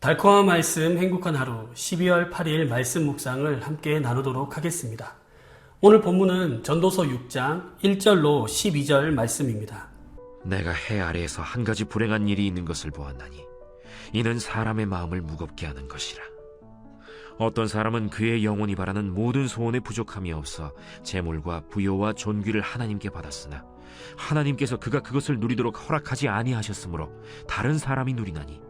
달콤한 말씀 행복한 하루 12월 8일 말씀 묵상을 함께 나누도록 하겠습니다. 오늘 본문은 전도서 6장 1절로 12절 말씀입니다. 내가 해 아래에서 한 가지 불행한 일이 있는 것을 보았나니 이는 사람의 마음을 무겁게 하는 것이라. 어떤 사람은 그의 영혼이 바라는 모든 소원에 부족함이 없어 재물과 부요와 존귀를 하나님께 받았으나 하나님께서 그가 그것을 누리도록 허락하지 아니하셨으므로 다른 사람이 누리나니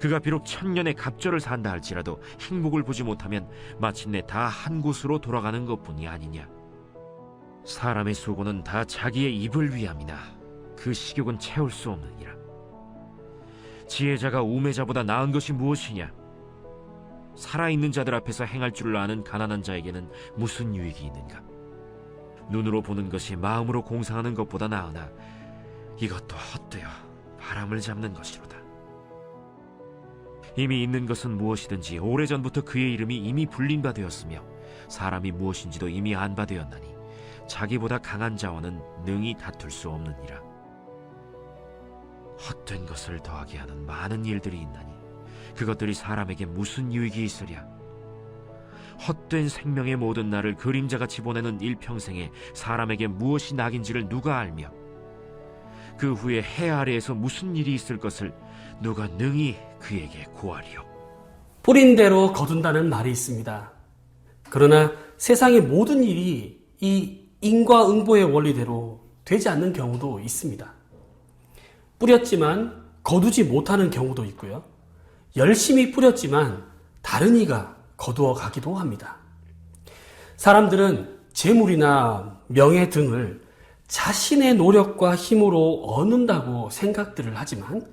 그가 비록 천년의 갑절을 산다 할지라도 행복을 보지 못하면 마침내 다 한 곳으로 돌아가는 것뿐이 아니냐. 사람의 수고는 다 자기의 입을 위함이나 그 식욕은 채울 수 없느니라. 지혜자가 우매자보다 나은 것이 무엇이냐? 살아있는 자들 앞에서 행할 줄을 아는 가난한 자에게는 무슨 유익이 있는가? 눈으로 보는 것이 마음으로 공상하는 것보다 나으나 이것도 헛되어 바람을 잡는 것이로다 이미 있는 것은 무엇이든지 오래전부터 그의 이름이 이미 불린 바 되었으며 사람이 무엇인지도 이미 안 바 되었나니 자기보다 강한 자와는 능히 다툴 수 없느니라. 헛된 것을 더하게 하는 많은 일들이 있나니 그것들이 사람에게 무슨 유익이 있으랴? 헛된 생명의 모든 날을 그림자같이 보내는 일평생에 사람에게 무엇이 낙인지를 누가 알며 그 후에 해 아래에서 무슨 일이 있을 것을 누가 능히 그에게 고하리요 뿌린 대로 거둔다는 말이 있습니다. 그러나 세상의 모든 일이 이 인과응보의 원리대로 되지 않는 경우도 있습니다. 뿌렸지만 거두지 못하는 경우도 있고요. 열심히 뿌렸지만 다른 이가 거두어 가기도 합니다. 사람들은 재물이나 명예 등을 자신의 노력과 힘으로 얻는다고 생각들을 하지만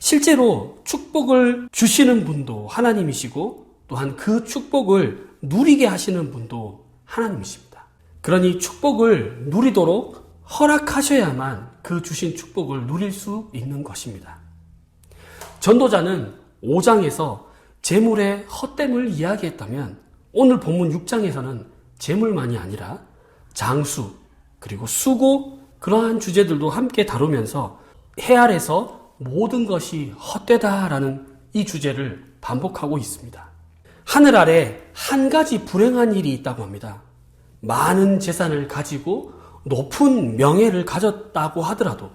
실제로 축복을 주시는 분도 하나님이시고 또한 그 축복을 누리게 하시는 분도 하나님이십니다. 그러니 축복을 누리도록 허락하셔야만 그 주신 축복을 누릴 수 있는 것입니다. 전도자는 5장에서 재물의 헛됨을 이야기했다면 오늘 본문 6장에서는 재물만이 아니라 장수 그리고 수고 그러한 주제들도 함께 다루면서 해 아래서 모든 것이 헛되다라는 이 주제를 반복하고 있습니다. 하늘 아래 한 가지 불행한 일이 있다고 합니다. 많은 재산을 가지고 높은 명예를 가졌다고 하더라도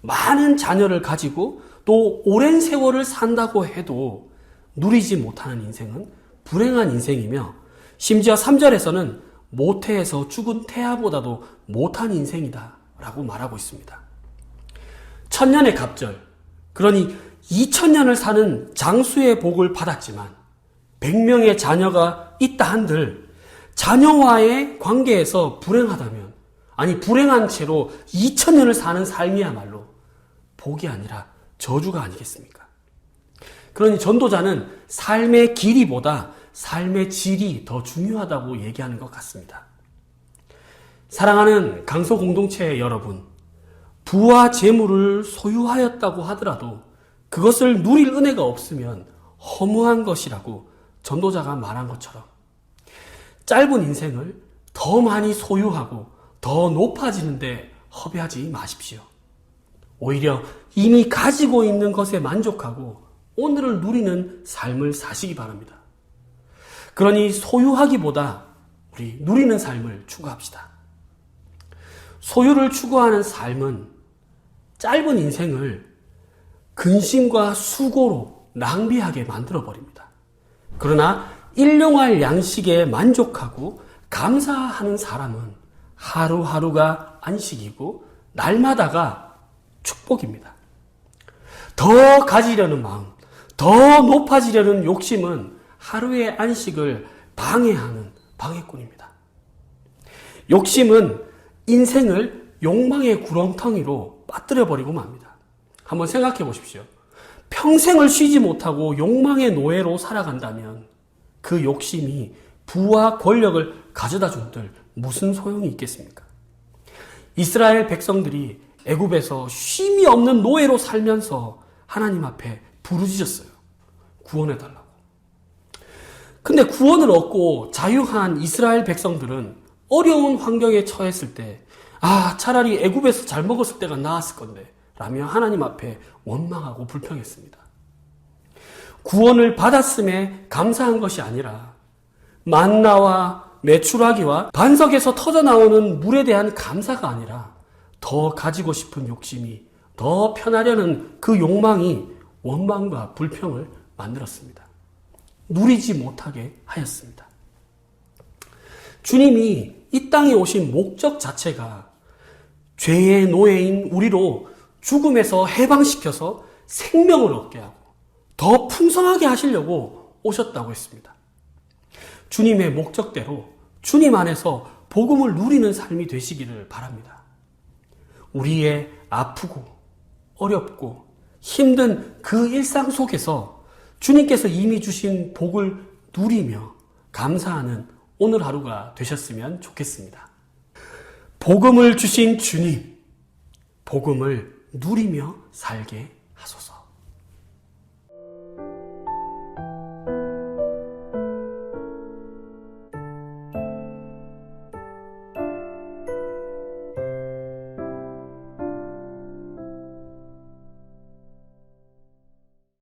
많은 자녀를 가지고 또 오랜 세월을 산다고 해도 누리지 못하는 인생은 불행한 인생이며 심지어 3절에서는 모태에서 죽은 태아보다도 못한 인생이다 라고 말하고 있습니다. 천년의 갑절, 그러니 2000년을 사는 장수의 복을 받았지만 100명의 자녀가 있다 한들 자녀와의 관계에서 불행하다면 아니 불행한 채로 2000년을 사는 삶이야말로 복이 아니라 저주가 아니겠습니까? 그러니 전도자는 삶의 길이보다 삶의 질이 더 중요하다고 얘기하는 것 같습니다. 사랑하는 강소 공동체 여러분, 부와 재물을 소유하였다고 하더라도 그것을 누릴 은혜가 없으면 허무한 것이라고 전도자가 말한 것처럼 짧은 인생을 더 많이 소유하고 더 높아지는데 허비하지 마십시오. 오히려 이미 가지고 있는 것에 만족하고 오늘을 누리는 삶을 사시기 바랍니다. 그러니 소유하기보다 우리 누리는 삶을 추구합시다. 소유를 추구하는 삶은 짧은 인생을 근심과 수고로 낭비하게 만들어 버립니다. 그러나 일용할 양식에 만족하고 감사하는 사람은 하루하루가 안식이고 날마다가 축복입니다. 더 가지려는 마음, 더 높아지려는 욕심은 하루의 안식을 방해하는 방해꾼입니다. 욕심은 인생을 욕망의 구렁텅이로 빠뜨려 버리고 맙니다. 한번 생각해 보십시오. 평생을 쉬지 못하고 욕망의 노예로 살아간다면 그 욕심이 부와 권력을 가져다 준들 무슨 소용이 있겠습니까? 이스라엘 백성들이 애굽에서 쉼이 없는 노예로 살면서 하나님 앞에 부르짖었어요. 구원해 달라고. 근데 구원을 얻고 자유한 이스라엘 백성들은 어려운 환경에 처했을 때, 아, 차라리 애굽에서 잘 먹었을 때가 나았을 건데, 라며 하나님 앞에 원망하고 불평했습니다. 구원을 받았음에 감사한 것이 아니라, 만나와 메추라기와 반석에서 터져 나오는 물에 대한 감사가 아니라, 더 가지고 싶은 욕심이, 더 편하려는 그 욕망이 원망과 불평을 만들었습니다. 누리지 못하게 하였습니다. 주님이 이 땅에 오신 목적 자체가 죄의 노예인 우리로 죽음에서 해방시켜서 생명을 얻게 하고 더 풍성하게 하시려고 오셨다고 했습니다. 주님의 목적대로 주님 안에서 복음을 누리는 삶이 되시기를 바랍니다. 우리의 아프고 어렵고 힘든 그 일상 속에서 주님께서 이미 주신 복을 누리며 감사하는 오늘 하루가 되셨으면 좋겠습니다. 복음을 주신 주님, 복음을 누리며 살게 하소서.